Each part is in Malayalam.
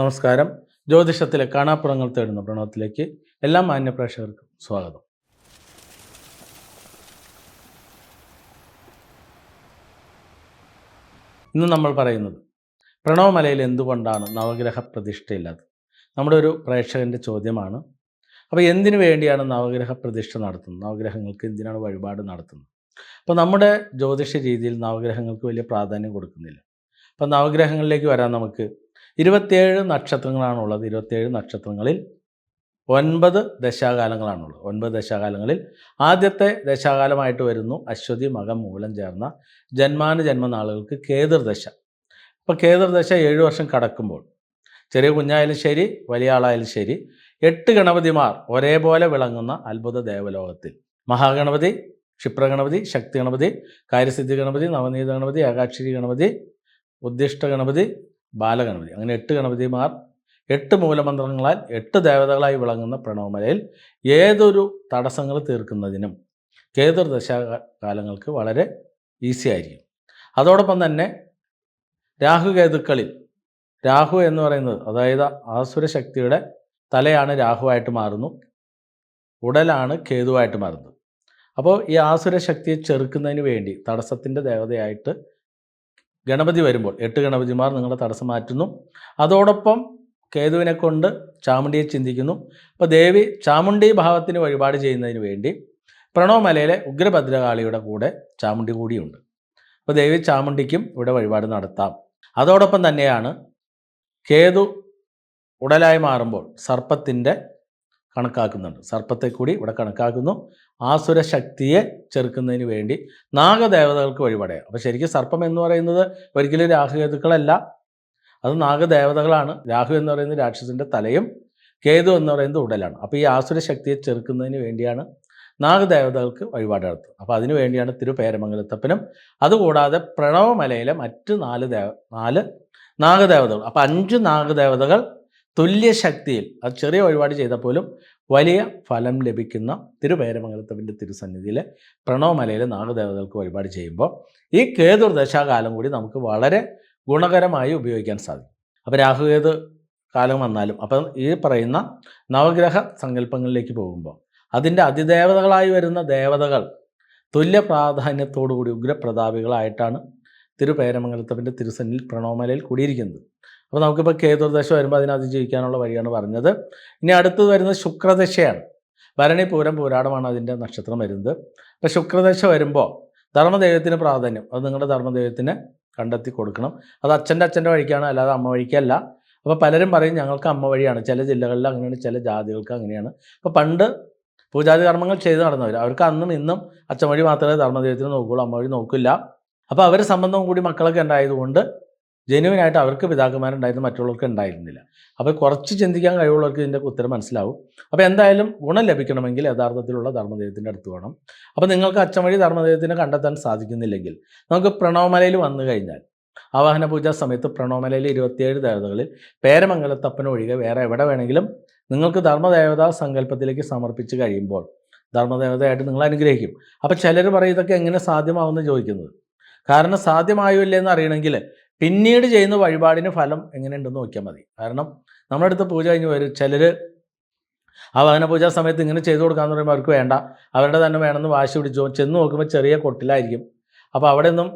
നമസ്കാരം. ജ്യോതിഷത്തിലെ കാണാപ്പുറങ്ങൾ തേടുന്ന പ്രണവത്തിലേക്ക് എല്ലാ മാന്യപ്രേക്ഷകർക്കും സ്വാഗതം. ഇന്ന് നമ്മൾ പറയുന്നത് പ്രണവമലയിൽ എന്തുകൊണ്ടാണ് നവഗ്രഹ പ്രതിഷ്ഠയില്ലാത്തത്? നമ്മുടെ ഒരു പ്രേക്ഷകന്റെ ചോദ്യമാണ്. അപ്പോൾ എന്തിനു വേണ്ടിയാണ് നവഗ്രഹ പ്രതിഷ്ഠ നടത്തുന്നത്? നവഗ്രഹങ്ങൾക്ക് എന്തിനാണ് വഴിപാട് നടത്തുന്നത്? അപ്പോൾ നമ്മുടെ ജ്യോതിഷ രീതിയിൽ നവഗ്രഹങ്ങൾക്ക് വലിയ പ്രാധാന്യം കൊടുക്കുന്നില്ല. അപ്പോൾ നവഗ്രഹങ്ങളിലേക്ക് വരാൻ നമുക്ക് ഇരുപത്തിയേഴ് നക്ഷത്രങ്ങളാണുള്ളത്. ഇരുപത്തിയേഴ് നക്ഷത്രങ്ങളിൽ ഒൻപത് ദശാകാലങ്ങളാണുള്ളത്. ഒൻപത് ദശാകാലങ്ങളിൽ ആദ്യത്തെ ദശാകാലമായിട്ട് വരുന്നു. അശ്വതി മകം മൂലം ചേർന്ന ജന്മാനുജന്മ നാളുകൾക്ക് കേതുർദശ. അപ്പോൾ കേതുർദശ ഏഴ് വർഷം കടക്കുമ്പോൾ ചെറിയ കുഞ്ഞായാലും ശരി വലിയ ആളായാലും ശരി എട്ട് ഗണപതിമാർ ഒരേപോലെ വിളങ്ങുന്ന അത്ഭുത ദേവലോകത്തിൽ. മഹാഗണപതി ക്ഷിപ്രഗണപതി ശക്തി ഗണപതി കാര്യസിദ്ധി ഗണപതി നവനീത ഗണപതി ഏകാക്ഷരി ഗണപതി ഉദ്ദിഷ്ട ഗണപതി ബാലഗണപതി. അങ്ങനെ എട്ട് ഗണപതിമാർ എട്ട് മൂലമന്ത്രങ്ങളാൽ എട്ട് ദേവതകളായി വിളങ്ങുന്ന പ്രണവമലയിൽ ഏതൊരു തടസ്സങ്ങൾ തീർക്കുന്നതിനും കേതുർ ദശാകാലങ്ങൾക്ക് വളരെ ഈസി ആയിരിക്കും. അതോടൊപ്പം തന്നെ രാഹുകേതുക്കളിൽ രാഹു എന്ന് പറയുന്നത് അതായത് ആസുര ശക്തിയുടെ തലയാണ് രാഹുവായിട്ട് മാറുന്നു ഉടലാണ് കേതുവായിട്ട് മാറുന്നത്. അപ്പോൾ ഈ ആസുര ശക്തിയെ ചെറുക്കുന്നതിന് വേണ്ടി തടസ്സത്തിന്റെ ദേവതയായിട്ട് ഗണപതി വരുമ്പോൾ എട്ട് ഗണപതിമാർ നിങ്ങളുടെ തടസ്സം മാറ്റുന്നു. അതോടൊപ്പം കേതുവിനെ കൊണ്ട് ചാമുണ്ടിയെ ചിന്തിക്കുന്നു. അപ്പോൾ ദേവി ചാമുണ്ടി ഭാവത്തിന് വഴിപാട് ചെയ്യുന്നതിന് വേണ്ടി പ്രണവമലയിലെ ഉഗ്രഭദ്രകാളിയുടെ കൂടെ ചാമുണ്ടി കൂടിയുണ്ട്. അപ്പോൾ ദേവി ചാമുണ്ടിക്കും ഇവിടെ വഴിപാട് നടത്താം. അതോടൊപ്പം തന്നെയാണ് കേതു ഉടലായി മാറുമ്പോൾ സർപ്പത്തിന്റെ കണക്കാക്കുന്നുണ്ട്. സർപ്പത്തെ കൂടി ഇവിടെ കണക്കാക്കുന്നു. ആസുര ശക്തിയെ ചെറുക്കുന്നതിന് വേണ്ടി നാഗദേവതകൾക്ക് വഴിപടയാം അപ്പോൾ ശരിക്കും സർപ്പം എന്ന് പറയുന്നത് ഒരിക്കലും രാഹുകേതുക്കളല്ല. അത് നാഗദേവതകളാണ്. രാഹു എന്ന് പറയുന്നത് രാക്ഷസിന്റെ തലയും കേതു എന്ന് പറയുന്നത് ഉടലാണ്. അപ്പോൾ ഈ ആസുര ശക്തിയെ ചെറുക്കുന്നതിന് വേണ്ടിയാണ് നാഗദേവതകൾക്ക് വഴിപാട് നടത്തുന്നത്. അപ്പോൾ അതിനു വേണ്ടിയാണ് തിരുപേരമംഗലത്തപ്പനും അതുകൂടാതെ പ്രണവമലയിലെ മറ്റ് നാല് ദേവ നാല് നാഗദേവതകൾ. അപ്പോൾ അഞ്ച് നാഗദേവതകൾ തുല്യ ശക്തിയിൽ അത് ചെറിയ വഴിപാട് ചെയ്താൽ പോലും വലിയ ഫലം ലഭിക്കുന്ന തിരുപേരമംഗലത്തപ്പന്റെ തിരുസന്നിധിയിലെ പ്രണവമലയിലെ നാഗദേവതകൾക്ക് വഴിപാട് ചെയ്യുമ്പോൾ ഈ കേതുർ ദശാകാലം കൂടി നമുക്ക് വളരെ ഗുണകരമായി ഉപയോഗിക്കാൻ സാധിക്കും. അപ്പോൾ രാഹുകേതു കാലം വന്നാലും അപ്പം ഈ പറയുന്ന നവഗ്രഹ സങ്കല്പങ്ങളിലേക്ക് പോകുമ്പോൾ അതിന്റെ അതിദേവതകളായി വരുന്ന ദേവതകൾ തുല്യ പ്രാധാന്യത്തോടുകൂടി ഉഗ്രപ്രതാപികളായിട്ടാണ് തിരുപേരമംഗലത്തവന്റെ തിരുസന്നിൽ പ്രണവമലയിൽ കൂടിയിരിക്കുന്നത്. അപ്പോൾ നമുക്കിപ്പോൾ കേതുർദശ വരുമ്പോൾ അതിനെ അതിജീവിക്കാനുള്ള വഴിയാണ് പറഞ്ഞത്. ഇനി അടുത്തത് വരുന്നത് ശുക്രദശയാണ്. ഭരണി പൂരം പൂരാടമാണ് അതിന്റെ നക്ഷത്രം വരുന്നത്. അപ്പോൾ ശുക്രദശ വരുമ്പോൾ ധർമ്മദൈവത്തിന് പ്രാധാന്യം. അത് നിങ്ങളുടെ ധർമ്മദൈവത്തിന് കണ്ടെത്തി കൊടുക്കണം. അത് അച്ഛന്റെ അച്ഛന്റെ വഴിക്കാണ് അല്ലാതെ അമ്മ വഴിക്കല്ല. അപ്പോൾ പലരും പറയും ഞങ്ങൾക്ക് അമ്മ വഴിയാണ്. ചില ജില്ലകളിൽ അങ്ങനെയാണ് ചില ജാതികൾക്ക് അങ്ങനെയാണ്. അപ്പോൾ പണ്ട് പൂജാതി കർമ്മങ്ങൾ ചെയ്ത് നടന്നവർ അവർക്ക് അന്നും ഇന്നും അച്ഛൻ വഴി മാത്രമേ ധർമ്മദൈവത്തിന് നോക്കുകയുള്ളൂ അമ്മ വഴി നോക്കില്ല. അപ്പോൾ അവർ സംബന്ധവും കൂടി മക്കളൊക്കെ ഉണ്ടായതുകൊണ്ട് ജെനുവിനായിട്ട് അവർക്ക് പിതാക്കന്മാരുണ്ടായിരുന്നു മറ്റുള്ളവർക്ക് ഉണ്ടായിരുന്നില്ല. അപ്പോൾ കുറച്ച് ചിന്തിക്കാൻ കഴിവുള്ളവർക്ക് ഇതിന്റെ ഉത്തരം മനസ്സിലാവും. അപ്പോൾ എന്തായാലും ഗുണം ലഭിക്കണമെങ്കിൽ യഥാർത്ഥത്തിലുള്ള ധർമ്മദൈവത്തിന്റെ അടുത്ത് വേണം അപ്പോൾ നിങ്ങൾക്ക് അച്ഛൻ വഴി ധർമ്മദൈവത്തിനെ കണ്ടെത്താൻ സാധിക്കുന്നില്ലെങ്കിൽ നമുക്ക് പ്രണവമലയിൽ വന്നു കഴിഞ്ഞാൽ ആവാഹന പൂജാ സമയത്ത് പ്രണവമലയിൽ ഇരുപത്തിയേഴ് ദേവതകളിൽ പേരമംഗലത്തപ്പനൊഴികെ വേറെ എവിടെ വേണമെങ്കിലും നിങ്ങൾക്ക് ധർമ്മദേവതാ സങ്കല്പത്തിലേക്ക് സമർപ്പിച്ച് കഴിയുമ്പോൾ ധർമ്മദേവതയായിട്ട് നിങ്ങൾ അനുഗ്രഹിക്കും. അപ്പോൾ ചിലർ പറയും ഇതൊക്കെ എങ്ങനെ സാധ്യമാവുമെന്ന് ചോദിക്കുന്നത്? കാരണം സാധ്യമായോ ഇല്ലേ എന്ന് അറിയണമെങ്കിൽ പിന്നീട് ചെയ്യുന്ന വഴിപാടിന് ഫലം എങ്ങനെയുണ്ടെന്ന് നോക്കിയാൽ മതി. കാരണം നമ്മുടെ അടുത്ത് പൂജ കഴിഞ്ഞ് വരും. ചിലർ ആ വാഹന പൂജാ സമയത്ത് ഇങ്ങനെ ചെയ്തു കൊടുക്കാന്ന് പറയുമ്പോൾ അവർക്ക് വേണ്ട. അവരുടെ തന്നെ വേണമെന്ന് വാശി പിടിച്ചു. ചെന്ന് നോക്കുമ്പോൾ ചെറിയ കൊട്ടിലായിരിക്കും. അപ്പോൾ അവിടെ ഒന്നും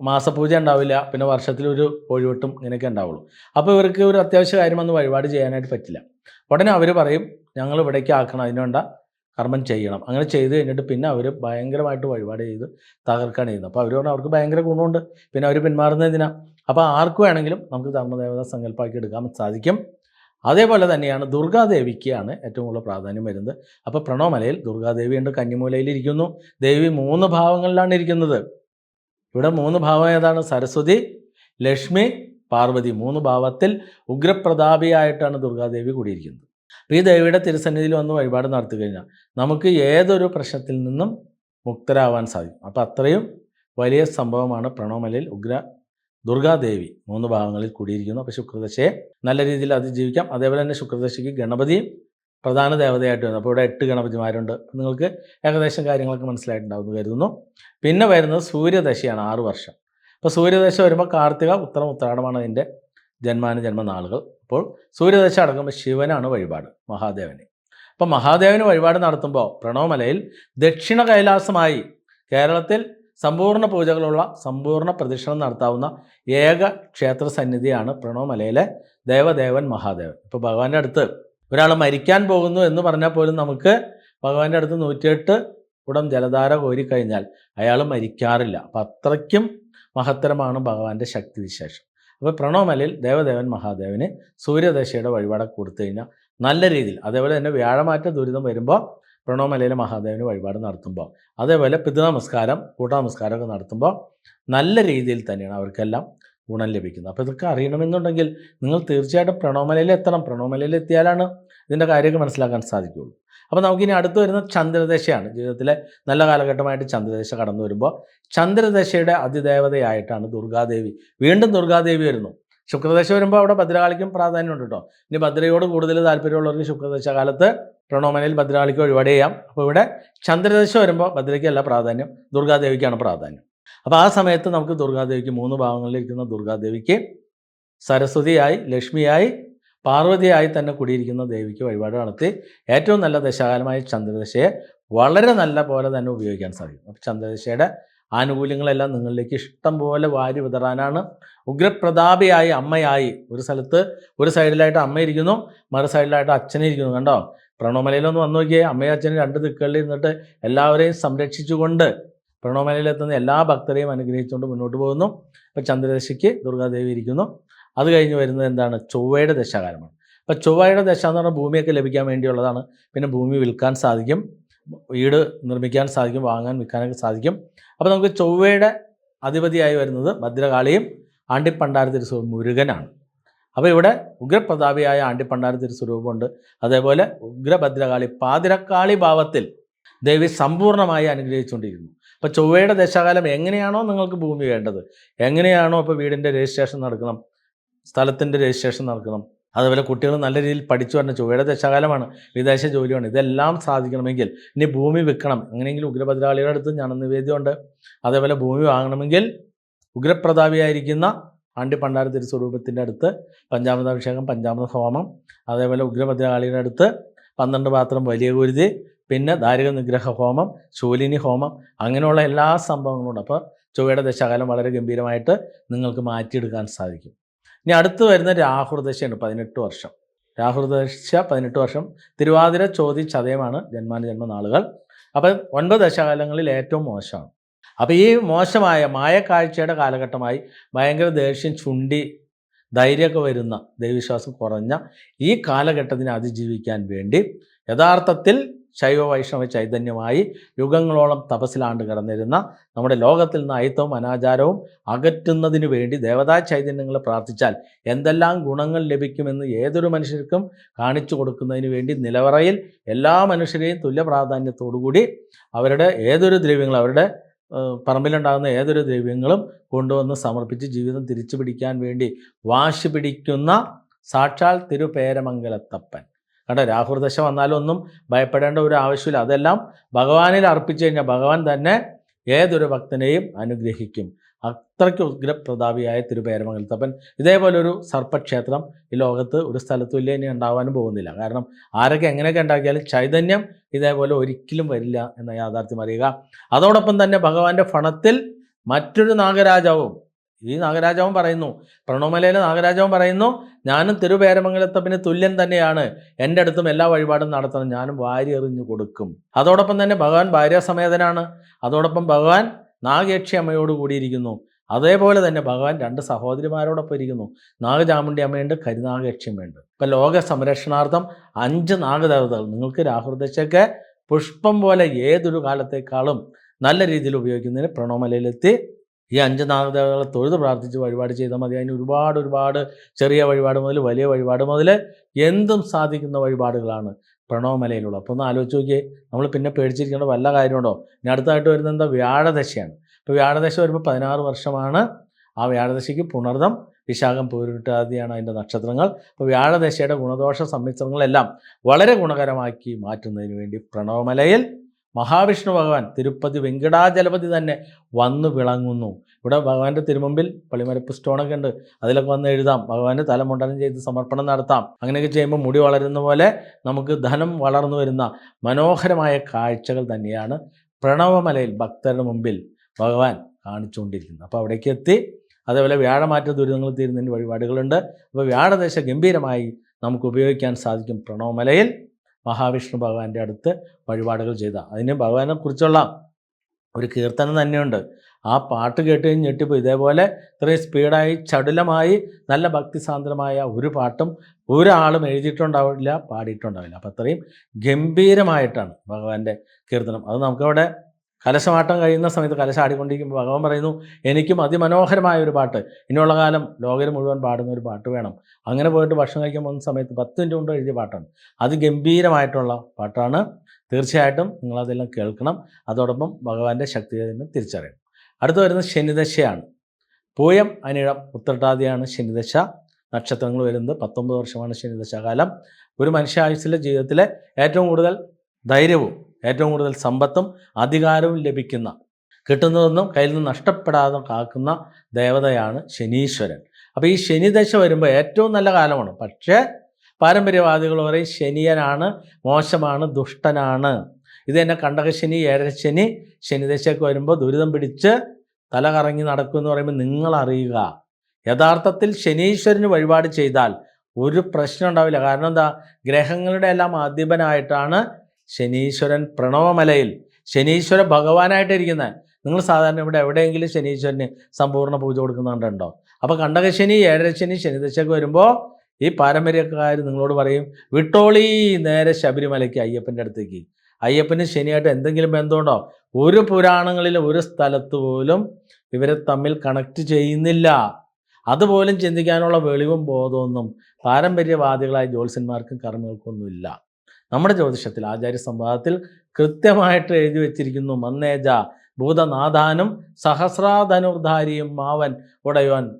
മാസപൂജ ഉണ്ടാവില്ല. പിന്നെ വർഷത്തിൽ ഒരു ഒഴിവട്ടും ഇങ്ങനെയൊക്കെ ഉണ്ടാവുള്ളൂ. അപ്പോൾ ഇവർക്ക് ഒരു അത്യാവശ്യ കാര്യം വന്ന് വഴിപാട് ചെയ്യാനായിട്ട് പറ്റില്ല. ഉടനെ അവർ പറയും ഞങ്ങൾ ഇവിടേക്ക് ആക്കണം. അതിനുവേണ്ട കർമ്മം ചെയ്യണം. അങ്ങനെ ചെയ്ത് കഴിഞ്ഞിട്ട് പിന്നെ അവർ ഭയങ്കരമായിട്ട് വഴിപാട് ചെയ്ത് തകർക്കാണ് ചെയ്യുന്നത്. അപ്പോൾ അവർ പറഞ്ഞാൽ അവർക്ക് ഭയങ്കര ഗുണമുണ്ട്. പിന്നെ അവർ പിന്മാറുന്നതിനാ അപ്പോൾ ആർക്ക് വേണമെങ്കിലും നമുക്ക് ധർമ്മദേവത സങ്കല്പമാക്കി എടുക്കാൻ സാധിക്കും. അതേപോലെ തന്നെയാണ് ദുർഗാദേവിക്കാണ് ഏറ്റവും കൂടുതൽ പ്രാധാന്യം വരുന്നത്. അപ്പോൾ പ്രണവമലയിൽ ദുർഗാദേവിയുണ്ട് കന്നിമൂലയിൽ ഇരിക്കുന്നു. ദേവി മൂന്ന് ഭാവങ്ങളിലാണ് ഇരിക്കുന്നത്. ഇവിടെ മൂന്ന് ഭാവം ഏതാണ്? സരസ്വതി ലക്ഷ്മി പാർവതി. മൂന്ന് ഭാവത്തിൽ ഉഗ്രപ്രതാപിയായിട്ടാണ് ദുർഗാദേവി കൂടിയിരിക്കുന്നത്. ഈ ദേവിയുടെ തിരുസന്നിധിയിൽ വന്ന് വഴിപാട് നടത്തി കഴിഞ്ഞാൽ നമുക്ക് ഏതൊരു പ്രശ്നത്തിൽ നിന്നും മുക്തരാവാൻ സാധിക്കും. അപ്പോൾ അത്രയും വലിയ സംഭവമാണ് പ്രണവമലയിൽ ഉഗ്ര ദുർഗാദേവി മൂന്ന് ഭാഗങ്ങളിൽ കൂടിയിരിക്കുന്നു. അപ്പോൾ ശുക്രദശയെ നല്ല രീതിയിൽ അതിജീവിക്കാം. അതേപോലെ തന്നെ ശുക്രദശയ്ക്ക് ഗണപതിയും പ്രധാന ദേവതയായിട്ട് വരുന്നു അപ്പോൾ ഇവിടെ എട്ട് ഗണപതിമാരുണ്ട്. നിങ്ങൾക്ക് ഏകദേശം കാര്യങ്ങളൊക്കെ മനസ്സിലായിട്ടുണ്ടാവുമെന്ന് കരുതുന്നു. പിന്നെ വരുന്നത് സൂര്യദശയാണ് ആറ് വർഷം. അപ്പോൾ സൂര്യദശ വരുമ്പോൾ കാർത്തിക ഉത്തരം ഉത്രാടമാണ് അതിന്റെ ജന്മാനുജന്മ നാളുകൾ അപ്പോൾ സൂര്യദശ അടങ്ങുമ്പോൾ ശിവനാണ് വഴിപാട് മഹാദേവന്. അപ്പോൾ മഹാദേവന് വഴിപാട് നടത്തുമ്പോൾ പ്രണവമലയിൽ ദക്ഷിണ കൈലാസമായി കേരളത്തിൽ സമ്പൂർണ പൂജകളുള്ള സമ്പൂർണ പ്രദക്ഷിണം നടത്താവുന്ന ഏക ക്ഷേത്ര സന്നിധിയാണ് പ്രണവമലയിലെ ദേവദേവൻ മഹാദേവൻ. ഇപ്പോൾ ഭഗവാന്റെ അടുത്ത് ഒരാൾ മരിക്കാൻ പോകുന്നു എന്ന് പറഞ്ഞാൽ പോലും നമുക്ക് ഭഗവാന്റെ അടുത്ത് നൂറ്റിയെട്ട് കുടം ജലധാര കോരിക്കഴിഞ്ഞാൽ അയാൾ മരിക്കാറില്ല. അപ്പം അത്രയ്ക്കും മഹത്തരമാണ് ഭഗവാന്റെ ശക്തി വിശേഷം അപ്പോൾ പ്രണവമലയിൽ ദേവദേവൻ മഹാദേവന് സൂര്യദശയുടെ വഴിപാടൊക്കെ കൊടുത്തു കഴിഞ്ഞാൽ നല്ല രീതിയിൽ അതേപോലെ തന്നെ വ്യാഴമാറ്റ ദുരിതം വരുമ്പോൾ പ്രണോമലയിലെ മഹാദേവന് വഴിപാട് നടത്തുമ്പോൾ അതേപോലെ പിതൃനമസ്കാരം കൂട്ടനമസ്കാരമൊക്കെ നടത്തുമ്പോൾ നല്ല രീതിയിൽ തന്നെയാണ് അവർക്കെല്ലാം ഗുണം ലഭിക്കുന്നത്. അപ്പോൾ ഇതൊക്കെ അറിയണമെന്നുണ്ടെങ്കിൽ നിങ്ങൾ തീർച്ചയായിട്ടും പ്രണവമലയിൽ എത്തണം. പ്രണവമലയിൽ എത്തിയാലാണ് ഇതിന്റെ കാര്യമൊക്കെ മനസ്സിലാക്കാൻ സാധിക്കുകയുള്ളൂ. അപ്പോൾ നമുക്കിനി അടുത്ത് വരുന്ന ചന്ദ്രദശയാണ്. ജീവിതത്തിലെ നല്ല കാലഘട്ടമായിട്ട് ചന്ദ്രദശ കടന്നു വരുമ്പോൾ ചന്ദ്രദശയുടെ അതിദേവതയായിട്ടാണ് ദുർഗാദേവി. വീണ്ടും ദുർഗാദേവി വരുന്നു. ശുക്രദശ വരുമ്പോൾ അവിടെ ഭദ്രകാളിക്കും പ്രാധാന്യമുണ്ട് കേട്ടോ ഇനി ഭദ്രയോട് കൂടുതൽ താല്പര്യമുള്ളവർക്ക് ശുക്രദശ കാലത്ത് പ്രണോമനയിൽ ഭദ്രകാളിക്ക് വഴിപാട് ചെയ്യാം. അപ്പോൾ ഇവിടെ ചന്ദ്രദശ വരുമ്പോൾ ഭദ്രയ്ക്കല്ല പ്രാധാന്യം ദുർഗാദേവിക്കാണ് പ്രാധാന്യം. അപ്പോൾ ആ സമയത്ത് നമുക്ക് ദുർഗാദേവിക്ക് മൂന്ന് ഭാവങ്ങളിലിരിക്കുന്ന ദുർഗാദേവിക്ക് സരസ്വതിയായി ലക്ഷ്മിയായി പാർവതിയായി തന്നെ കുടിയിരിക്കുന്ന ദേവിക്ക് വഴിപാട് നടത്തി ഏറ്റവും നല്ല ദശാകാലമായ ചന്ദ്രദശയെ വളരെ നല്ല പോലെ തന്നെ ഉപയോഗിക്കാൻ സാധിക്കും. അപ്പോൾ ചന്ദ്രദശയുടെ ആനുകൂല്യങ്ങളെല്ലാം നിങ്ങളിലേക്ക് ഇഷ്ടം പോലെ വാരി വിതറാനാണ്. ഉഗ്രപ്രതാപിയായി അമ്മയായി ഒരു സ്ഥലത്ത് ഒരു സൈഡിലായിട്ട് അമ്മ ഇരിക്കുന്നു മറു സൈഡിലായിട്ട് അച്ഛനെ ഇരിക്കുന്നു. കണ്ടോ? പ്രണവമലയിലൊന്ന് വന്നു നോക്കിയേ അമ്മയും അച്ഛനും രണ്ട് ദിക്കുകളിൽ ഇരുന്നിട്ട് എല്ലാവരെയും സംരക്ഷിച്ചുകൊണ്ട് പ്രണവമലയിലെത്തുന്ന എല്ലാ ഭക്തരെയും അനുഗ്രഹിച്ചുകൊണ്ട് മുന്നോട്ട് പോകുന്നു. അപ്പോൾ ചന്ദ്രദശയ്ക്ക് ദുർഗാദേവി ഇരിക്കുന്നു. അത് കഴിഞ്ഞ് വരുന്നത് എന്താണ്? ചൊവ്വയുടെ ദശാകാലമാണ്. അപ്പോൾ ചൊവ്വയുടെ ദശ എന്ന് പറഞ്ഞാൽ ഭൂമിയൊക്കെ ലഭിക്കാൻ വേണ്ടിയുള്ളതാണ്. പിന്നെ ഭൂമി വിൽക്കാൻ സാധിക്കും വീട് നിർമ്മിക്കാൻ സാധിക്കും വാങ്ങാൻ വിൽക്കാനൊക്കെ സാധിക്കും. അപ്പോൾ നമുക്ക് ചൊവ്വയുടെ അധിപതിയായി വരുന്നത് ഭദ്രകാളിയും ആണ്ടിപ്പണ്ടാര തിരുസ്വരൂപം മുരുകനാണ്. അപ്പോൾ ഇവിടെ ഉഗ്രപ്രതാപിയായ ആണ്ടിപ്പണ്ടാര തിരുസ്വരൂപമുണ്ട് അതേപോലെ ഉഗ്രഭദ്രകാളി പാതിരക്കാളി ഭാവത്തിൽ ദേവി സമ്പൂർണമായി അനുഗ്രഹിച്ചുകൊണ്ടിരിക്കുന്നു. അപ്പോൾ ചൊവ്വയുടെ ദശാകാലം എങ്ങനെയാണോ നിങ്ങൾക്ക് ഭൂമി വേണ്ടത് എങ്ങനെയാണോ ഇപ്പോൾ വീടിന്റെ രജിസ്ട്രേഷൻ നടക്കണം സ്ഥലത്തിന്റെ രജിസ്ട്രേഷൻ നടക്കണം. അതുപോലെ കുട്ടികൾ നല്ല രീതിയിൽ പഠിച്ചു വരണം. ചൊവ്വയുടെ ദശകാലമാണ്. വിദേശ ജോലിയാണ്. ഇതെല്ലാം സാധിക്കണമെങ്കിൽ ഇനി ഭൂമി വിൽക്കണം. എങ്ങനെയെങ്കിലും ഉഗ്രഭദ്രാളിയുടെ അടുത്ത് ഞാൻ ജ്ഞാനനിവേദ്യമുണ്ട് അതേപോലെ ഭൂമി വാങ്ങണമെങ്കിൽ ഉഗ്രപ്രതാപിയായിരിക്കുന്ന ആണ്ടി പണ്ടാര തിരുസ്വരൂപത്തിന്റെ അടുത്ത് പഞ്ചാമൃതാഭിഷേകം പഞ്ചാമൃത ഹോമം അതേപോലെ ഉഗ്രഭദ്രാളിയുടെ അടുത്ത് പന്ത്രണ്ട് പാത്രം വലിയ കുരുതി പിന്നെ ദാരിക നിഗ്രഹ ഹോമം ശൂലിനി ഹോമം അങ്ങനെയുള്ള എല്ലാ സംഭവങ്ങളും ഉണ്ട് അപ്പോൾ ചൊവ്വയുടെ ദശകാലം വളരെ ഗംഭീരമായിട്ട് നിങ്ങൾക്ക് മാറ്റിയെടുക്കാൻ സാധിക്കും. ഇനി അടുത്ത് വരുന്ന രാഹുർദശയാണ് പതിനെട്ട് വർഷം. രാഹുർദശ പതിനെട്ട് വർഷം. തിരുവാതിര ചോതി ചതയമാണ് ജന്മാനുജന്മ നാളുകൾ. അപ്പം ഒൻപത് ദശകാലങ്ങളിൽ ഏറ്റവും മോശമാണ്. അപ്പോൾ ഈ മോശമായ മായക്കാഴ്ചയുടെ കാലഘട്ടമായി ഭയങ്കര ദേഷ്യം ചുണ്ടി ധൈര്യമൊക്കെ വരുന്ന ദൈവവിശ്വാസം കുറഞ്ഞ ഈ കാലഘട്ടത്തിനെ അതിജീവിക്കാൻ വേണ്ടി യഥാർത്ഥത്തിൽ ശൈവ വൈഷ്ണവ ചൈതന്യമായി യുഗങ്ങളോളം തപസ്സിലാണ്ട് കിടന്നിരുന്ന നമ്മുടെ ലോകത്തിൽ നിന്ന് അയിത്തവും അനാചാരവും അകറ്റുന്നതിന് വേണ്ടി ദേവതാ ചൈതന്യങ്ങൾ പ്രാർത്ഥിച്ചാൽ എന്തെല്ലാം ഗുണങ്ങൾ ലഭിക്കുമെന്ന് ഏതൊരു മനുഷ്യർക്കും കാണിച്ചു കൊടുക്കുന്നതിന് വേണ്ടി നിലവറയിൽ എല്ലാ മനുഷ്യരെയും തുല്യ പ്രാധാന്യത്തോടുകൂടി അവരുടെ ഏതൊരു ദ്രവ്യങ്ങൾ അവരുടെ പറമ്പിലുണ്ടാകുന്ന ഏതൊരു ദ്രവ്യങ്ങളും കൊണ്ടുവന്ന് സമർപ്പിച്ച് ജീവിതം തിരിച്ചു പിടിക്കാൻ വേണ്ടി വാശി പിടിക്കുന്ന സാക്ഷാൽ തിരുപേരമംഗലത്തപ്പൻ. കണ്ടോ? രാഹുർദശ വന്നാലൊന്നും ഭയപ്പെടേണ്ട ഒരു ആവശ്യമില്ല. അതെല്ലാം ഭഗവാനിൽ അർപ്പിച്ചു കഴിഞ്ഞാൽ ഭഗവാൻ തന്നെ ഏതൊരു ഭക്തനെയും അനുഗ്രഹിക്കും. അത്രയ്ക്ക് ഉഗ്രപ്രതാപിയായ തിരുപേരമംഗലത്തപ്പൻ ഇതേപോലെ ഒരു സർപ്പക്ഷേത്രം ഈ ലോകത്ത് ഒരു സ്ഥലത്തും ഇല്ല ഇനി ഉണ്ടാവാനും പോകുന്നില്ല. കാരണം ആരൊക്കെ എങ്ങനെയൊക്കെ ഉണ്ടാക്കിയാലും ചൈതന്യം ഇതേപോലെ ഒരിക്കലും വരില്ല എന്ന യാഥാർത്ഥ്യം അറിയുക. അതോടൊപ്പം തന്നെ ഭഗവാന്റെ ഫണത്തിൽ മറ്റൊരു നാഗരാജാവും ഈ നാഗരാജാവൻ പറയുന്നു. പ്രണോമലയിലെ നാഗരാജാവൻ പറയുന്നു ഞാനും തിരുപേരമംഗലത്തപ്പിന് തുല്യൻ തന്നെയാണ്. എന്റെ അടുത്തും എല്ലാ വഴിപാടും നടത്തണം. ഞാനും വാരി എറിഞ്ഞു കൊടുക്കും. അതോടൊപ്പം തന്നെ ഭഗവാൻ ഭാര്യാസമേതനാണ്. അതോടൊപ്പം ഭഗവാൻ നാഗേക്ഷി അമ്മയോട് കൂടിയിരിക്കുന്നു. അതേപോലെ തന്നെ ഭഗവാൻ രണ്ട് സഹോദരിമാരോടൊപ്പം ഇരിക്കുന്നു. നാഗചാമുണ്ടി അമ്മയുണ്ട് കരുനാഗേക്ഷിയമ്മയുണ്ട് ഇപ്പം ലോക സംരക്ഷണാർത്ഥം അഞ്ച് നാഗദേവതകൾ. നിങ്ങൾക്ക് രാഹുദശയ്ക്ക് പുഷ്പം പോലെ ഏതൊരു കാലത്തേക്കാളും നല്ല രീതിയിൽ ഉപയോഗിക്കുന്നതിന് പ്രണവമലയിലെത്തി ഈ അഞ്ച് നാഗദേവതകളെ തൊഴുത് പ്രാർത്ഥിച്ച് വഴിപാട് ചെയ്താൽ മതി. അതിന് ഒരുപാട് ഒരുപാട് ചെറിയ വഴിപാട് മുതൽ വലിയ വഴിപാട് മുതൽ എന്തും സാധിക്കുന്ന വഴിപാടുകളാണ് പ്രണവമലയിലുള്ള. അപ്പോൾ ഒന്ന് ആലോചിച്ച് നോക്കിയേ നമ്മൾ പിന്നെ പേടിച്ചിരിക്കേണ്ട വല്ല കാര്യമുണ്ടോ? ഇനി അടുത്തായിട്ട് വരുന്നത് എന്താ? വ്യാഴദശയാണ്. ഇപ്പോൾ വ്യാഴദശ വരുമ്പോൾ പതിനാറ് വർഷമാണ്. ആ വ്യാഴദശയ്ക്ക് പുണർദം വിശാഖം പൂരുട്ടാതിയാണ് അതിന്റെ നക്ഷത്രങ്ങൾ. അപ്പോൾ വ്യാഴദശയുടെ ഗുണദോഷ സമ്മിശ്രങ്ങളെല്ലാം വളരെ ഗുണകരമാക്കി മാറ്റുന്നതിന് വേണ്ടി പ്രണവമലയിൽ മഹാവിഷ്ണു ഭഗവാൻ തിരുപ്പതി വെങ്കിടാചലപതി തന്നെ വന്നു വിളങ്ങുന്നു. ഇവിടെ ഭഗവാന്റെ തിരുമുമ്പിൽ പളിമരപ്പ് സ്റ്റോണൊക്കെ ഉണ്ട്. അതിലൊക്കെ വന്ന് എഴുതാം. ഭഗവാന് തലമുണ്ടനം ചെയ്ത് സമർപ്പണം നടത്താം. അങ്ങനെയൊക്കെ ചെയ്യുമ്പോൾ മുടി വളരുന്ന പോലെ നമുക്ക് ധനം വളർന്നു വരുന്ന മനോഹരമായ കാഴ്ചകൾ തന്നെയാണ് പ്രണവമലയിൽ ഭക്തരുടെ മുമ്പിൽ ഭഗവാൻ കാണിച്ചുകൊണ്ടിരിക്കുന്നത്. അപ്പോൾ അവിടേക്ക് എത്തി. അതേപോലെ വ്യാഴമാറ്റ ദുരിതങ്ങൾ തീരുന്നതിന് വഴിപാടുകളുണ്ട്. അപ്പോൾ വ്യാഴദശ ഗംഭീരമായി നമുക്ക് ഉപയോഗിക്കാൻ സാധിക്കും പ്രണവമലയിൽ. മഹാവിഷ്ണു ഭഗവാന്റെ അടുത്ത് വഴിപാടുകൾ ചെയ്ത. അതിന് ഭഗവാനെ കുറിച്ചുള്ള ഒരു കീർത്തനം തന്നെയുണ്ട്. ആ പാട്ട് കേട്ട് കഴിഞ്ഞ് ഞെട്ടിപ്പോയി. ഇതേപോലെ ഇത്രയും സ്പീഡായി ചടുലമായി നല്ല ഭക്തിസാന്ദ്രമായ ഒരു പാട്ടും ഒരാളും എഴുതിയിട്ടുണ്ടാവില്ല പാടിയിട്ടുണ്ടാവില്ല. അപ്പം അത്രയും ഗംഭീരമായിട്ടാണ് ഭഗവാന്റെ കീർത്തനം. അത് നമുക്കവിടെ കലശമാട്ടം കഴിയുന്ന സമയത്ത് കലശാടിക്കൊണ്ടിരിക്കുമ്പോൾ ഭഗവാൻ പറയുന്നു എനിക്കും അതിമനോഹരമായ ഒരു പാട്ട് ഇനിയുള്ള കാലം ലോകര് മുഴുവൻ പാടുന്ന ഒരു പാട്ട് വേണം. അങ്ങനെ പോയിട്ട് ഭക്ഷണം കഴിക്കാൻ പോകുന്ന സമയത്ത് പത്ത് മിനിറ്റ് കൊണ്ട് എഴുതിയ പാട്ടാണ്. അത് ഗംഭീരമായിട്ടുള്ള പാട്ടാണ്. തീർച്ചയായിട്ടും നിങ്ങളതെല്ലാം കേൾക്കണം. അതോടൊപ്പം ഭഗവാന്റെ ശക്തിയെ തന്നെ തിരിച്ചറിയണം. അടുത്ത് വരുന്നത് ശനിദശയാണ്. പൂയം അനിഴം ഉത്രട്ടാതിയാണ് ശനിദശ. നക്ഷത്രങ്ങൾ വരുന്നത് പത്തൊമ്പത് വർഷമാണ് ശനിദശാകാലം. ഒരു മനുഷ്യായുസിലെ ജീവിതത്തിലെ ഏറ്റവും കൂടുതൽ ധൈര്യവും ഏറ്റവും കൂടുതൽ സമ്പത്തും അധികാരവും ലഭിക്കുന്ന കിട്ടുന്നതൊന്നും കയ്യിൽ നിന്ന് നഷ്ടപ്പെടാതെ കാക്കുന്ന ദേവതയാണ് ശനീശ്വരൻ. അപ്പോൾ ഈ ശനിദശ വരുമ്പോൾ ഏറ്റവും നല്ല കാലമാണ്. പക്ഷേ പാരമ്പര്യവാദികൾ പറയും ശനിയനാണ് മോശമാണ് ദുഷ്ടനാണ്. ഇത് തന്നെ കണ്ടകശനി ഏഴരശനി ശനിദശയൊക്കെ വരുമ്പോൾ ദുരിതം പിടിച്ച് തല കറങ്ങി നടക്കുമെന്ന് പറയുമ്പോൾ നിങ്ങൾ അറിയുക യഥാർത്ഥത്തിൽ ശനീശ്വരന് വഴിപാട് ചെയ്താൽ ഒരു പ്രശ്നം ഉണ്ടാവില്ല. കാരണം എന്താ? ഗ്രഹങ്ങളുടെ എല്ലാം അധിപനായിട്ടാണ് ശനീശ്വരൻ പ്രണവമലയിൽ ശനീശ്വര ഭഗവാനായിട്ടിരിക്കുന്ന നിങ്ങൾ സാധാരണ ഇവിടെ എവിടെയെങ്കിലും ശനീശ്വരന് സമ്പൂർണ പൂജ കൊടുക്കുന്ന കണ്ടുണ്ടോ അപ്പോൾ കണ്ടകശനി ഏഴരശനി ശനിദശയൊക്കെ വരുമ്പോൾ ഈ പാരമ്പര്യക്കാർ നിങ്ങളോട് പറയും വിട്ടോളി നേരെ ശബരിമലയ്ക്ക് അയ്യപ്പന്റെ അടുത്തേക്ക്. അയ്യപ്പന് ശനിയായിട്ട് എന്തെങ്കിലും ബന്ധമുണ്ടോ? ഒരു പുരാണങ്ങളിൽ ഒരു സ്ഥലത്ത് പോലും ഇവരെ തമ്മിൽ കണക്ട് ചെയ്യുന്നില്ല. അതുപോലും ചിന്തിക്കാനുള്ള വെളിവും ബോധമൊന്നും പാരമ്പര്യവാദികളായ ജ്യോത്സ്യന്മാർക്കും കർമ്മികൾക്കൊന്നുമില്ല നമ്മുടെ ജ്യോതിഷത്തിൽ ആചാര്യ സംവാദത്തിൽ കൃത്യമായിട്ട് എഴുതി വെച്ചിരിക്കുന്നു മന്നേജ ഭൂതനാഥാനും സഹസ്രാധനുർധാരിയും മാവൻ ഉടയോൻ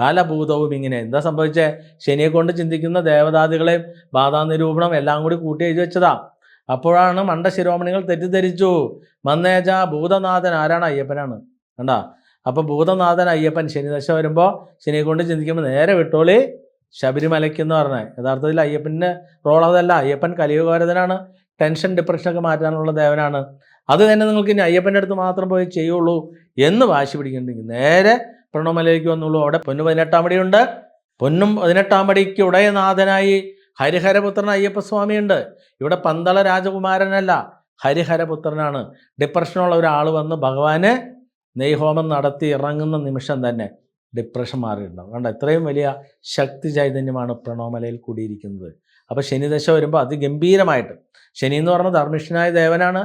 കാലഭൂതവും ഇങ്ങനെ. എന്താ സംഭവിച്ചേ? ശനിയെ കൊണ്ട് ചിന്തിക്കുന്ന ദേവതാദികളെയും ബാധാനിരൂപണം എല്ലാം കൂടി കൂട്ടി എഴുതി വെച്ചതാ. അപ്പോഴാണ് മണ്ട ശിരോമണികൾ തെറ്റിദ്ധരിച്ചു. മന്നേജ ഭൂതനാഥൻ ആരാണ്? അയ്യപ്പനാണ്. കണ്ടാ? അപ്പൊ ഭൂതനാഥൻ അയ്യപ്പൻ ശനിദശ വരുമ്പോൾ ശനിയെ കൊണ്ട് ചിന്തിക്കുമ്പോൾ നേരെ വിട്ടോളി. ശബരിമലയ്ക്ക് എന്ന് പറഞ്ഞാൽ യഥാർത്ഥത്തിൽ അയ്യപ്പന്റെ റോൾ അതല്ല. അയ്യപ്പൻ കലിയുഗവരതനാണ് ടെൻഷൻ ഡിപ്രഷനൊക്കെ മാറ്റാനുള്ള ദേവനാണ്. അത് തന്നെ നിങ്ങൾക്ക് ഇനി അയ്യപ്പന്റെ അടുത്ത് മാത്രം പോയി ചെയ്യുള്ളൂ എന്ന് വാശി പിടിക്കുന്നുണ്ടെങ്കിൽ നേരെ പ്രണവമലയിലേക്ക് വന്നുള്ളൂ അവിടെ പൊന്നു പതിനെട്ടാം പടിയുണ്ട്. പൊന്നും പതിനെട്ടാം പടിക്ക് ഉടയനാഥനായി ഹരിഹരപുത്രൻ അയ്യപ്പസ്വാമിയുണ്ട്. ഇവിടെ പന്തള രാജകുമാരനല്ല ഹരിഹരപുത്രനാണ്. ഡിപ്രഷനുള്ള ഒരാൾ വന്ന് ഭഗവാന് നെയ്ഹോമം നടത്തി ഇറങ്ങുന്ന നിമിഷം തന്നെ ഡിപ്രഷൻ മാറിയിട്ടുണ്ടാവും. കണ്ട? ഇത്രയും വലിയ ശക്തി ചൈതന്യമാണ് പ്രണോമലയിൽ കൂടിയിരിക്കുന്നത്. അപ്പോൾ ശനിദശ വരുമ്പോൾ അതിഗംഭീരമായിട്ട് ശനി എന്ന് പറഞ്ഞ ധർമ്മിഷ്ഠനായ ദേവനാണ്.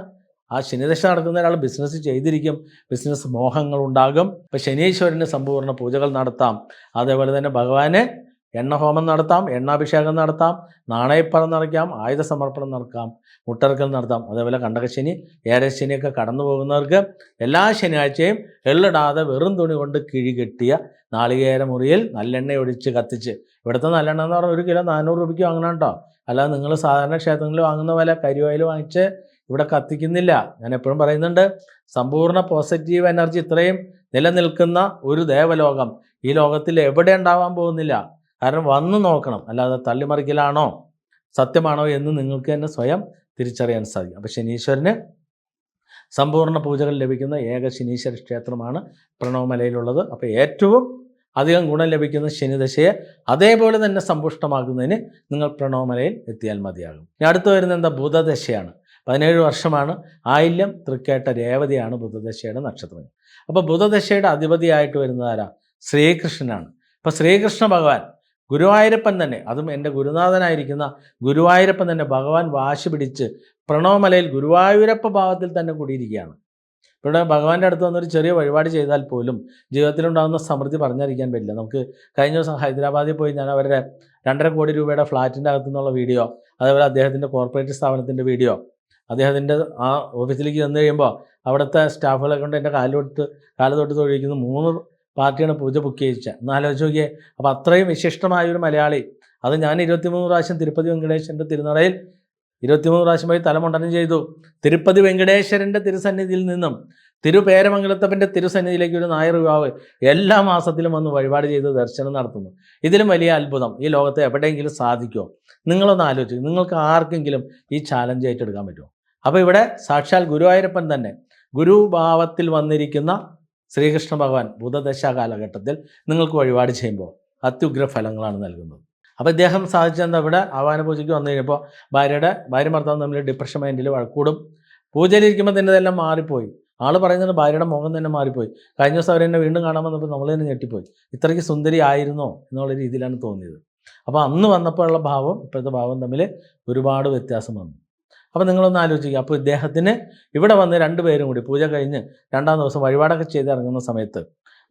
ആ ശനിദശ നടക്കുന്ന ഒരാൾ ബിസിനസ് ചെയ്തിരിക്കും. ബിസിനസ് മോഹങ്ങൾ ഉണ്ടാകും ഇപ്പം ശനീശ്വരന് സമ്പൂർണ പൂജകൾ നടത്താം. അതേപോലെ തന്നെ ഭഗവാന് എണ്ണഹോമം നടത്താം എണ്ണാഭിഷേകം നടത്താം നാണയപ്പറം നടക്കാം ആയുധ സമർപ്പണം നടക്കാം മുട്ടർക്കൽ നടത്താം. അതേപോലെ കണ്ടകശനി ഏരശനിയൊക്കെ കടന്നു പോകുന്നവർക്ക് എല്ലാ ശനിയാഴ്ചയും എള്ളിടാതെ വെറും തുണി കൊണ്ട് കിഴി കെട്ടിയ നാളികേര മുറിയിൽ നല്ലെണ്ണ ഒഴിച്ച് കത്തിച്ച്. ഇവിടുത്തെ നല്ലെണ്ണ എന്ന് പറഞ്ഞാൽ ഒരു കിലോ നാനൂറ് രൂപയ്ക്ക് വാങ്ങണം കേട്ടോ. അല്ലാതെ നിങ്ങൾ സാധാരണ ക്ഷേത്രങ്ങളിൽ വാങ്ങുന്ന പോലെ കരിവായിൽ വാങ്ങിച്ച് ഇവിടെ കത്തിക്കുന്നില്ല. ഞാൻ എപ്പോഴും പറയുന്നുണ്ട് സമ്പൂർണ പോസിറ്റീവ് എനർജി ഇത്രയും നിലനിൽക്കുന്ന ഒരു ദേവലോകം ഈ ലോകത്തിൽ എവിടെ ഉണ്ടാവാൻ പോകുന്നില്ല. കാരണം വന്ന് നോക്കണം. അല്ലാതെ തള്ളിമറിക്കലാണോ? സത്യമാണോ എന്ന് നിങ്ങൾക്ക് തന്നെ സ്വയം തിരിച്ചറിയാൻ സാധിക്കും. അപ്പം ശനീശ്വരന് സമ്പൂർണ പൂജകൾ ലഭിക്കുന്ന ഏക ശനീശ്വര ക്ഷേത്രമാണ് പ്രണവമലയിലുള്ളത്. അപ്പോൾ ഏറ്റവും അധികം ഗുണം ലഭിക്കുന്ന ശനിദശയെ അതേപോലെ തന്നെ സമ്പുഷ്ടമാക്കുന്നതിന് നിങ്ങൾ പ്രണവമലയിൽ എത്തിയാൽ മതിയാകും. ഇനി അടുത്ത് വരുന്ന എന്താ? ബുധദശയാണ്. പതിനേഴ് വർഷമാണ്. ആയില്യം തൃക്കേട്ട രേവതിയാണ് ബുധദശയുടെ നക്ഷത്രങ്ങൾ അപ്പോൾ ബുധദശയുടെ അധിപതിയായിട്ട് വരുന്നത് ആരാ? ശ്രീകൃഷ്ണനാണ്. അപ്പോൾ ശ്രീകൃഷ്ണ ഭഗവാൻ ഗുരുവായൂരപ്പൻ തന്നെ. അതും എന്റെ ഗുരുനാഥനായിരിക്കുന്ന ഗുരുവായൂരപ്പൻ തന്നെ ഭഗവാൻ വാശി പിടിച്ച് പ്രണവമലയിൽ ഗുരുവായൂരപ്പ ഭാവത്തിൽ തന്നെ കൂടിയിരിക്കുകയാണ്. ഇവിടെ ഭഗവാന്റെ അടുത്ത് വന്നൊരു ചെറിയ വഴിപാട് ചെയ്താൽ പോലും ജീവിതത്തിലുണ്ടാകുന്ന സമൃദ്ധി പറഞ്ഞറിയിക്കാൻ പറ്റില്ല. നമുക്ക് കഴിഞ്ഞ ദിവസം ഹൈദരാബാദിൽ പോയി ഞാൻ അവരുടെ രണ്ടര കോടി രൂപയുടെ ഫ്ലാറ്റിന്റെ അകത്തു നിന്നുള്ള വീഡിയോ അതേപോലെ അദ്ദേഹത്തിന്റെ കോർപ്പറേറ്റ് സ്ഥാപനത്തിന്റെ വീഡിയോ അദ്ദേഹത്തിന്റെ ആ ഓഫീസിലേക്ക് ചെന്ന് കഴിയുമ്പോൾ അവിടുത്തെ സ്റ്റാഫുകളെ കൊണ്ട് എന്റെ കാലോട്ട് കാൽ തൊട്ട് മൂന്ന് പാർട്ടിയാണ് പൂജ ബുക്ക് ചെയ്യിച്ചത്. എന്നാൽ ആലോചിച്ച് നോക്കിയേ. അപ്പോൾ അത്രയും വിശിഷ്ടമായ ഒരു മലയാളി. അത് ഞാൻ ഇരുപത്തിമൂന്ന് പ്രാവശ്യം തിരുപ്പതി വെങ്കടേശ്വരന്റെ തിരുനടയിൽ ഇരുപത്തിമൂന്ന് പ്രാവശ്യം പോയി തലമുണ്ടനം ചെയ്തു. തിരുപ്പതി വെങ്കടേശ്വരന്റെ തിരുസന്നിധിയിൽ നിന്നും തിരുപേരമംഗലത്തപ്പന്റെ തിരുസന്നിധിയിലേക്ക് ഒരു നായർ യുവാവ് എല്ലാ മാസത്തിലും വന്ന് വഴിപാട് ചെയ്ത് ദർശനം നടത്തുന്നു. ഇതിലും വലിയ അത്ഭുതം ഈ ലോകത്തെ എവിടെയെങ്കിലും സാധിക്കുമോ നിങ്ങളൊന്ന് ആലോചിക്കും നിങ്ങൾക്ക് ആർക്കെങ്കിലും ഈ ചാലഞ്ച് ഏറ്റെടുക്കാൻ പറ്റുമോ അപ്പോൾ ഇവിടെ സാക്ഷാൽ ഗുരുവായൂരപ്പൻ തന്നെ ഗുരുഭാവത്തിൽ വന്നിരിക്കുന്ന ശ്രീകൃഷ്ണ ഭഗവാൻ ബുധദശ കാലഘട്ടത്തിൽ നിങ്ങൾക്ക് വഴിപാട് ചെയ്യുമ്പോൾ അത്യുഗ്ര ഫലങ്ങളാണ് നൽകുന്നത്. അപ്പോൾ ഇദ്ദേഹം സാധിച്ചെന്താ ഇവിടെ ആവാന പൂജയ്ക്ക് വന്നു കഴിഞ്ഞപ്പോൾ ഭാര്യയുടെ ഭാര്യ ഭർത്താവ് തമ്മിൽ ഡിപ്രഷൻ മൈൻഡിൽ വഴക്കൂടും. പൂജയിലിരിക്കുമ്പോൾ തന്നെ ഇതെല്ലാം മാറിപ്പോയി. ആൾ പറയുന്നത് ഭാര്യയുടെ മുഖം തന്നെ മാറിപ്പോയി. കഴിഞ്ഞ ദിവസം അവരെന്നെ വീണ്ടും കാണാൻ വന്നപ്പോൾ നമ്മൾ തന്നെ ഞെട്ടിപ്പോയി. ഇത്രയ്ക്ക് സുന്ദരി ആയിരുന്നോ എന്നുള്ള രീതിയിലാണ് തോന്നിയത്. അപ്പോൾ അന്ന് വന്നപ്പോഴുള്ള ഭാവം ഇപ്പോഴത്തെ ഭാവം തമ്മിൽ ഒരുപാട് വ്യത്യാസം വന്നു. അപ്പോൾ നിങ്ങളൊന്ന് ആലോചിക്കുക. അപ്പോൾ ഇദ്ദേഹത്തിന് ഇവിടെ വന്ന് രണ്ടുപേരും കൂടി പൂജ കഴിഞ്ഞ് രണ്ടാം ദിവസം വഴിപാടൊക്കെ ചെയ്ത് ഇറങ്ങുന്ന സമയത്ത്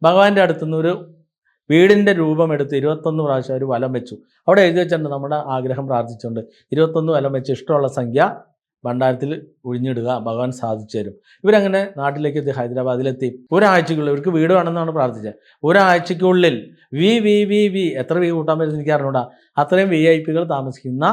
ഭഗവാന്റെ അടുത്തുനിന്ന് ഒരു വീടിന്റെ രൂപം എടുത്ത് ഇരുപത്തൊന്ന് പ്രാവശ്യം ഒരു വലം വെച്ചു. അവിടെ എഴുതി വെച്ചിട്ടുണ്ട് നമ്മുടെ ആഗ്രഹം പ്രാർത്ഥിച്ചുകൊണ്ട് ഇരുപത്തൊന്ന് വലം വെച്ച് ഇഷ്ടമുള്ള സംഖ്യ ഭണ്ഡാരത്തിൽ ഒഴിഞ്ഞിടുക ഭഗവാൻ സാധിച്ചു തരും. ഇവരങ്ങനെ നാട്ടിലേക്ക് എത്തി ഹൈദരാബാദിലെത്തി. ഒരാഴ്ചക്കുള്ളിൽ ഇവർക്ക് വീട് വേണമെന്നാണ് പ്രാർത്ഥിച്ചത്. ഒരാഴ്ചയ്ക്കുള്ളിൽ വി വി വി വി എത്ര വി കൂട്ടാൻ പറ്റുന്ന എനിക്ക് അറിഞ്ഞൂടാ അത്രയും വി ഐ പികൾ താമസിക്കുന്ന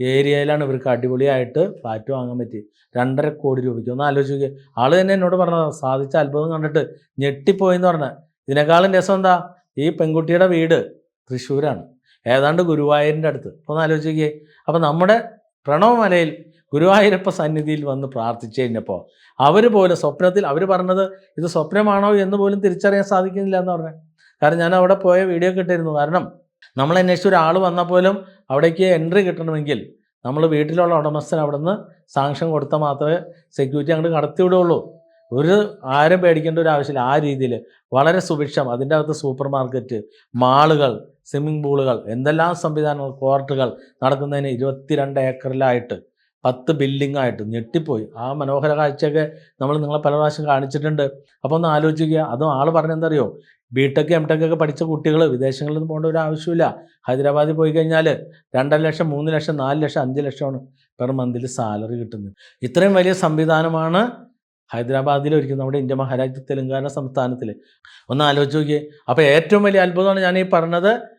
ഏരിയയിലാണ് ഇവർക്ക് അടിപൊളിയായിട്ട് ഫ്ലാറ്റ് വാങ്ങാൻ പറ്റി. രണ്ടര കോടി രൂപയ്ക്ക്. ഒന്ന് ആലോചിക്കുക ആൾ തന്നെ എന്നോട് പറഞ്ഞത് സാധിച്ച അത്ഭുതം കണ്ടിട്ട് ഞെട്ടിപ്പോയെന്ന് പറഞ്ഞ. ഇതിനേക്കാളും രസം എന്താ? ഈ പെൺകുട്ടിയുടെ വീട് തൃശ്ശൂരാണ്. ഏതാണ്ട് ഗുരുവായൂരിന്റെ അടുത്ത്. ഒന്ന് ആലോചിക്കുക അപ്പോൾ നമ്മുടെ പ്രണവമലയിൽ ഗുരുവായൂരപ്പ സന്നിധിയിൽ വന്ന് പ്രാർത്ഥിച്ചു കഴിഞ്ഞപ്പോൾ അവർ പോലും സ്വപ്നത്തിൽ അവർ പറഞ്ഞത് ഇത് സ്വപ്നമാണോ എന്ന് പോലും തിരിച്ചറിയാൻ സാധിക്കുന്നില്ല എന്ന് പറഞ്ഞത് കാരണം ഞാൻ അവിടെ പോയ വീഡിയോ കിട്ടിയിരുന്നു കാരണം നമ്മൾ അന്വേഷിച്ച ഒരാൾ വന്നാൽ പോലും അവിടേക്ക് എൻട്രി കിട്ടണമെങ്കിൽ നമ്മൾ വീട്ടിലുള്ള ഉടമസ്ഥൻ അവിടെ നിന്ന് സാങ്ഷൻ കൊടുത്താൽ മാത്രമേ സെക്യൂരിറ്റി അങ്ങോട്ട് കടത്തിവിടുള്ളൂ ഒരു ആരും പേടിക്കേണ്ട ഒരു ആവശ്യമില്ല. ആ രീതിയിൽ വളരെ സുഭിക്ഷം. അതിന്റെ അകത്ത് സൂപ്പർ മാർക്കറ്റ് മാളുകൾ സ്വിമ്മിംഗ് പൂളുകൾ എന്തെല്ലാം സംവിധാനങ്ങൾ കോർട്ടുകൾ നടക്കുന്നതിന് ഇരുപത്തിരണ്ട് ഏക്കറിലായിട്ട് പത്ത് ബിൽഡിംഗ് ആയിട്ട് ഞെട്ടിപ്പോയി. ആ മനോഹര കാഴ്ചയൊക്കെ നമ്മൾ നിങ്ങളെ പല പ്രാവശ്യം കാണിച്ചിട്ടുണ്ട്. അപ്പോൾ ഒന്ന് ആലോചിക്കുക. അതും ആൾ പറഞ്ഞെന്തറിയോ ബി ടെക് എം ടെക് ഒക്കെ പഠിച്ച കുട്ടികൾ വിദേശങ്ങളിൽ നിന്ന് പോകേണ്ട ഒരു ആവശ്യമില്ല. ഹൈദരാബാദിൽ പോയി കഴിഞ്ഞാൽ രണ്ടര ലക്ഷം മൂന്ന് ലക്ഷം നാല് ലക്ഷം അഞ്ച് ലക്ഷമാണ് പെർ മന്തിൽ സാലറി കിട്ടുന്നത്. ഇത്രയും വലിയ സംവിധാനമാണ് ഹൈദരാബാദിൽ ഒരിക്കലും നമ്മുടെ ഇന്ത്യ മഹാരാജ്യ തെലങ്കാന സംസ്ഥാനത്തിൽ ഒന്ന് ആലോചിച്ച് നോക്കിയേ. അപ്പോൾ ഏറ്റവും വലിയ അത്ഭുതമാണ് ഞാൻ ഈ പറഞ്ഞത്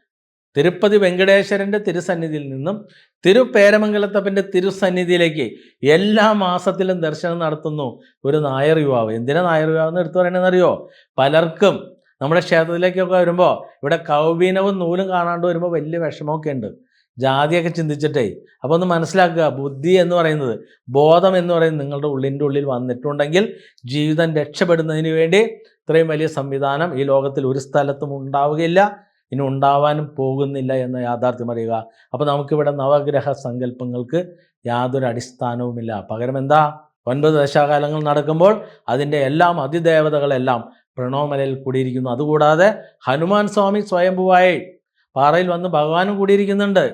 തിരുപ്പതി വെങ്കടേശ്വരന്റെ തിരുസന്നിധിയിൽ നിന്നും തിരുപ്പേരമംഗലത്തപ്പന്റെ തിരുസന്നിധിയിലേക്ക് എല്ലാ മാസത്തിലും ദർശനം നടത്തുന്നു ഒരു നായർ യുവാവ്. എന്തിനാ നായർ യുവാവ് എന്ന് എടുത്തു പറയണമെന്നറിയോ പലർക്കും നമ്മുടെ ക്ഷേത്രത്തിലേക്കൊക്കെ വരുമ്പോൾ ഇവിടെ കൗബീനവും നൂലും കാണാണ്ട് വരുമ്പോൾ വലിയ വിഷമമൊക്കെ ഉണ്ട്. ജാതിയൊക്കെ ചിന്തിച്ചിട്ടേ. അപ്പോൾ ഒന്ന് മനസ്സിലാക്കുക ബുദ്ധി എന്ന് പറയുന്നത് ബോധം എന്ന് പറയുന്നത് നിങ്ങളുടെ ഉള്ളിന്റെ ഉള്ളിൽ വന്നിട്ടുണ്ടെങ്കിൽ ജീവിതം രക്ഷപ്പെടുന്നതിന് വേണ്ടി ഇത്രയും വലിയ സംവിധാനം ഈ ലോകത്തിൽ ഒരു സ്ഥലത്തും ഉണ്ടാവുകയില്ല. ഇനി ഉണ്ടാവാനും പോകുന്നില്ല എന്ന യാഥാർത്ഥ്യം അറിയുക. അപ്പോൾ നമുക്കിവിടെ നവഗ്രഹ സങ്കല്പങ്ങൾക്ക് യാതൊരു അടിസ്ഥാനവുമില്ല. പകരം എന്താ? ഒൻപത് ദശാകാലങ്ങൾ നടക്കുമ്പോൾ അതിന്റെ എല്ലാം അതിദേവതകളെല്ലാം പ്രണവമലയിൽ കൂടിയിരിക്കുന്നു. അതുകൂടാതെ ഹനുമാൻ സ്വാമി സ്വയംഭുവായി പാറയിൽ വന്ന് ഭഗവാനും കൂടിയിരിക്കുന്നുണ്ട്.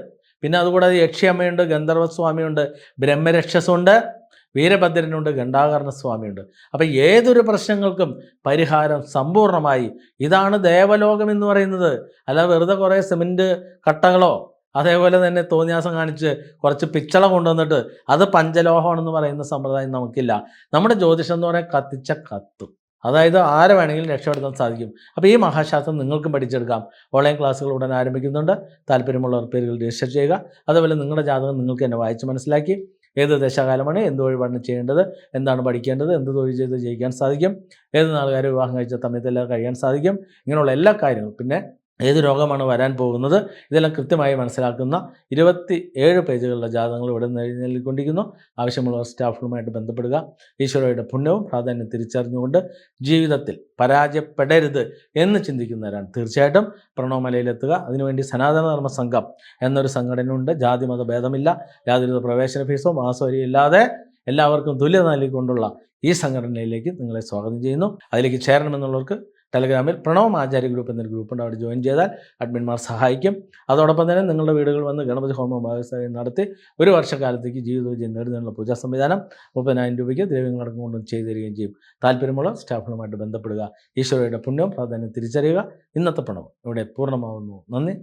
പിന്നെ അതുകൂടാതെ യക്ഷിയമ്മയുണ്ട് ഗന്ധർവസ്വാമിയുണ്ട് ബ്രഹ്മരക്ഷസുണ്ട് വീരഭദ്രനുണ്ട് ഗണ്ടാകർണ സ്വാമിയുണ്ട് അപ്പം ഏതൊരു പ്രശ്നങ്ങൾക്കും പരിഹാരം സമ്പൂർണമായി ഇതാണ് ദേവലോകം എന്ന് പറയുന്നത്. അല്ല വെറുതെ കുറേ സിമെന്റ് കട്ടകളോ അതേപോലെ തന്നെ തോന്നിയാസം കാണിച്ച് കുറച്ച് പിച്ചള കൊണ്ടുവന്നിട്ട് അത് പഞ്ചലോഹമാണെന്ന് പറയുന്ന സമ്പ്രദായം നമുക്കില്ല. നമ്മുടെ ജ്യോതിഷം എന്ന് പറയാൻ കത്തിച്ച കത്തും. അതായത് ആരെ വേണമെങ്കിലും രക്ഷപ്പെടുത്താൻ സാധിക്കും. അപ്പോൾ ഈ മഹാശാസ്ത്രം നിങ്ങൾക്കും പഠിച്ചെടുക്കാം. ഓൺലൈൻ ക്ലാസ്സുകൾ ഉടൻ ആരംഭിക്കുന്നുണ്ട്. താല്പര്യമുള്ളവർ പേരുകൾ രജിസ്റ്റർ ചെയ്യുക. അതുപോലെ നിങ്ങളുടെ ജാതകം നിങ്ങൾക്ക് തന്നെ വായിച്ച് മനസ്സിലാക്കി. ഏത് ദശകാലമാണ്? എന്ത് വഴിപാടാണ് ചെയ്യേണ്ടത്? എന്താണ് പഠിക്കേണ്ടത്? എന്ത് തൊഴിൽ ചെയ്ത് ജയിക്കാൻ സാധിക്കും? ഏത് നാളുകാരെ വിവാഹം കഴിച്ച സമയത്തെല്ലാം കഴിയാൻ സാധിക്കും? ഇങ്ങനെയുള്ള എല്ലാ കാര്യങ്ങളും. പിന്നെ ഏത് രോഗമാണ് വരാൻ പോകുന്നത് ഇതെല്ലാം കൃത്യമായി മനസ്സിലാക്കുന്ന ഇരുപത്തി ഏഴ് പേജുകളുടെ ജാതകങ്ങൾ ഇവിടെ നൽകിക്കൊണ്ടിരിക്കുന്നു ആവശ്യമുള്ളവർ സ്റ്റാഫുകളുമായിട്ട് ബന്ധപ്പെടുക. ഈശ്വരയുടെ പുണ്യവും പ്രാധാന്യം തിരിച്ചറിഞ്ഞുകൊണ്ട് ജീവിതത്തിൽ പരാജയപ്പെടരുത് എന്ന് ചിന്തിക്കുന്നവരാണ്. തീർച്ചയായിട്ടും പ്രണവമലയിലെത്തുക. അതിനുവേണ്ടി സനാതനധർമ്മ സംഘം എന്നൊരു സംഘടനയുണ്ട്. ജാതി മത ഭേദമില്ല. യാതൊരു പ്രവേശന ഫീസോ മാസവരിയോ ഇല്ലാതെ എല്ലാവർക്കും തുല്യത നൽകിക്കൊണ്ടുള്ള ഈ സംഘടനയിലേക്ക് നിങ്ങളെ സ്വാഗതം ചെയ്യുന്നു. അതിലേക്ക് ചേരണമെന്നുള്ളവർക്ക് ടെലഗ്രാമിൽ പ്രണവ് ആചാര്യ ഗ്രൂപ്പ് എന്നൊരു ഗ്രൂപ്പുണ്ട്. അവിടെ ജോയിൻ ചെയ്താൽ അഡ്മിന്മാർ സഹായിക്കും. അതോടൊപ്പം തന്നെ നിങ്ങളുടെ വീടുകൾ വന്ന് ഗണപതി ഹോമം നടത്തി ഒരു വർഷക്കാലത്തേക്ക് ജീവിതവിജയം നേടുന്നതിനുള്ള പൂജാ സംവിധാനം മുപ്പതിനായിരം രൂപയ്ക്ക് ദ്രവ്യങ്ങളടക്കം കൊണ്ടും ചെയ്തു തരികയും ചെയ്യും. താല്പര്യമുള്ള സ്റ്റാഫുകളുമായിട്ട് ബന്ധപ്പെടുക. ഈശ്വരയുടെ പുണ്യവും പ്രാധാന്യം തിരിച്ചറിയുക. ഇന്നത്തെ പ്രണവം ഇവിടെ പൂർണമാവുന്നു. നന്ദി.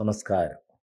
നമസ്കാരം.